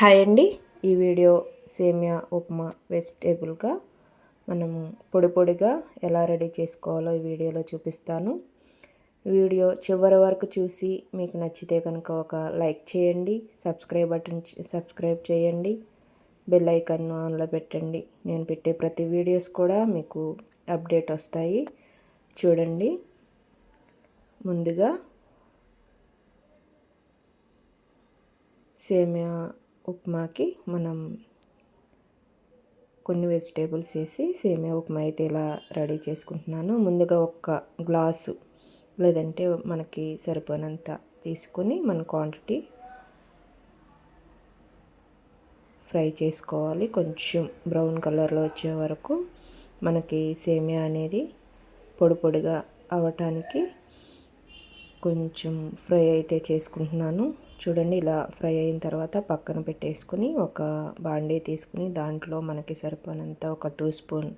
Hi అండి. ఈ video సేమియా ఉప్మా వెజిటేబుల్గా మనము పొడి పొడిగా ఎలా రెడీ చేసుకోవాలో ఈ వీడియోలో చూపిస్తాను. వీడియో చివరి వరకు చూసి మీకు నచ్చితే కనుక ఒక లైక్ చేయండి సబ్స్క్రైబ్ బటన్ సబ్స్క్రైబ్ చేయండి బెల్ ఐకాన్ ఆన్లో పెట్టండి. నేను పెట్టే ప్రతి వీడియోస్ కూడా మీకు అప్డేట్ వస్తాయి. చూడండి. ముందుగా సేమియా ఉప్మాకి మనం కొన్ని వెజిటేబుల్స్ వేసి సేమియా ఉప్మా అయితే ఇలా రెడీ చేసుకుంటున్నాను. ముందుగా ఒక గ్లాసు లేదంటే మనకి సరిపోయినంత తీసుకొని మన క్వాంటిటీ ఫ్రై చేసుకోవాలి. కొంచెం బ్రౌన్ కలర్లో వచ్చే వరకు మనకి సేమియా అనేది పొడి పొడిగా అవ్వటానికి కొంచెం ఫ్రై అయితే చేసుకుంటున్నాను. చూడండి ఇలా ఫ్రై అయిన తర్వాత పక్కన పెట్టేసుకుని ఒక బాండీ తీసుకుని దాంట్లో మనకి సరిపోయినంత ఒక టూ స్పూన్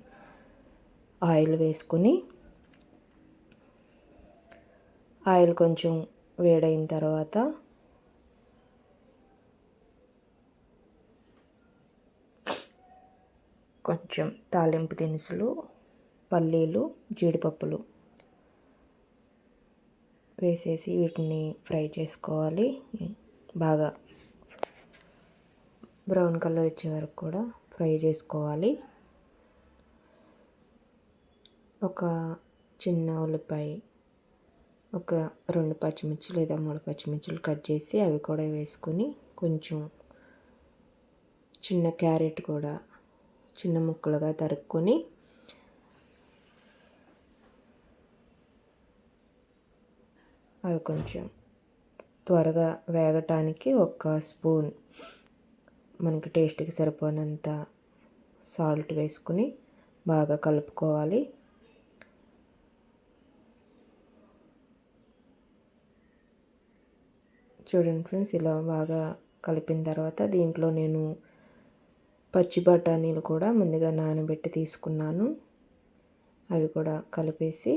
ఆయిల్ వేసుకుని ఆయిల్ కొంచెం వేడైన తర్వాత కొంచెం తాలింపు దినుసులు పల్లీలు జీడిపప్పులు వేసేసి వీటిని ఫ్రై చేసుకోవాలి. బాగా బ్రౌన్ కలర్ వచ్చే వరకు కూడా ఫ్రై చేసుకోవాలి. ఒక చిన్న ఉల్లిపాయ ఒక రెండు పచ్చిమిర్చి లేదా మూడు పచ్చిమిర్చిలు కట్ చేసి అవి కూడా వేసుకొని కొంచెం చిన్న క్యారెట్ కూడా చిన్న ముక్కలుగా తరుక్కొని అవి కొంచెం త్వరగా వేగటానికి ఒక స్పూన్ మనకి టేస్ట్కి సరిపోయినంత సాల్ట్ వేసుకుని బాగా కలుపుకోవాలి. చూడండి ఫ్రెండ్స్ ఇలా బాగా కలిపిన తర్వాత దీంట్లో నేను పచ్చి బఠానీలు కూడా ముందుగా నానబెట్టి తీసుకున్నాను. అవి కూడా కలిపేసి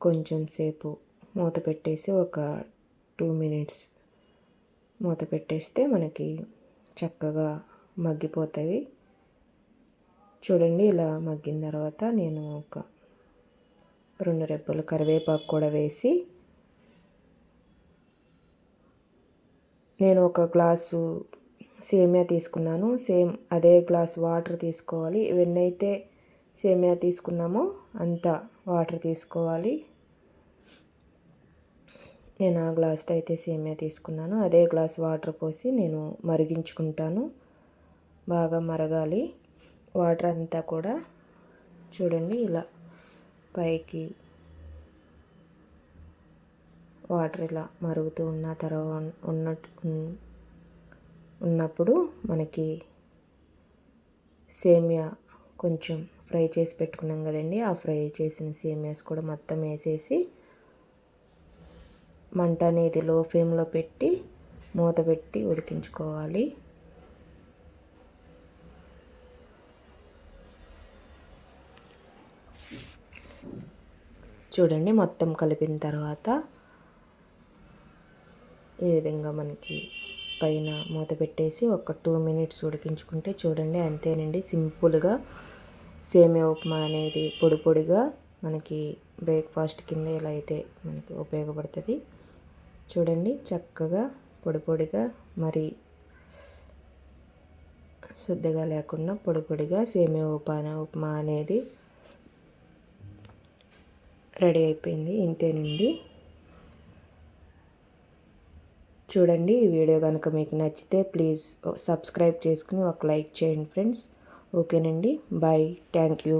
కొంచెం సేపు మూత పెట్టేసి ఒక టూ మినిట్స్ మూత పెట్టేస్తే మనకి చక్కగా మగ్గిపోతాయి. చూడండి ఇలా మగ్గిన తర్వాత నేను ఒక రెండు రెప్పలు కరివేపాకు కూడా వేసి నేను ఒక గ్లాసు సేమియా తీసుకున్నాను. సేమ్ అదే గ్లాస్ వాటర్ తీసుకోవాలి. ఇవన్నైతే సేమియా తీసుకున్నామో అంత వాటర్ తీసుకోవాలి. నేను ఆ గ్లాస్తో అయితే సేమియా తీసుకున్నాను. అదే గ్లాస్ వాటర్ పోసి నేను మరిగించుకుంటాను. బాగా మరగాలి. వాటర్ అంతా కూడా చూడండి ఇలా పైకి వాటర్ ఇలా మరుగుతూ ఉన్న తర్వాత ఉన్నట్టు ఉన్నప్పుడు మనకి సేమియా కొంచెం ఫ్రై చేసి పెట్టుకున్నాం కదండి. ఆ ఫ్రై చేసిన సేమియాస్ కూడా మొత్తం వేసేసి మంట అనేది లో ఫ్లేమ్లో పెట్టి మూత పెట్టి ఉడికించుకోవాలి. చూడండి మొత్తం కలిపిన తర్వాత ఈ విధంగా మనకి పైన మూత పెట్టేసి ఒక టూ మినిట్స్ ఉడికించుకుంటే చూడండి అంతేనండి సింపుల్గా సేమియా ఉప్మా అనేది పొడి పొడిగా మనకి బ్రేక్ఫాస్ట్ కింద ఇలా అయితే మనకి ఉపయోగపడుతుంది. చూడండి చక్కగా పొడి పొడిగా మరి శుద్ధిగా లేకుండా పొడి పొడిగా సేమియా ఉపాన ఉప్మా అనేది రెడీ అయిపోయింది ఇంతేనండి చూడండి ఈ వీడియో కనుక మీకు నచ్చితే ప్లీజ్ సబ్స్క్రైబ్ చేసుకుని ఒక లైక్ చేయండి ఫ్రెండ్స్. ఓకేనండి బాయ్ థ్యాంక్ యూ.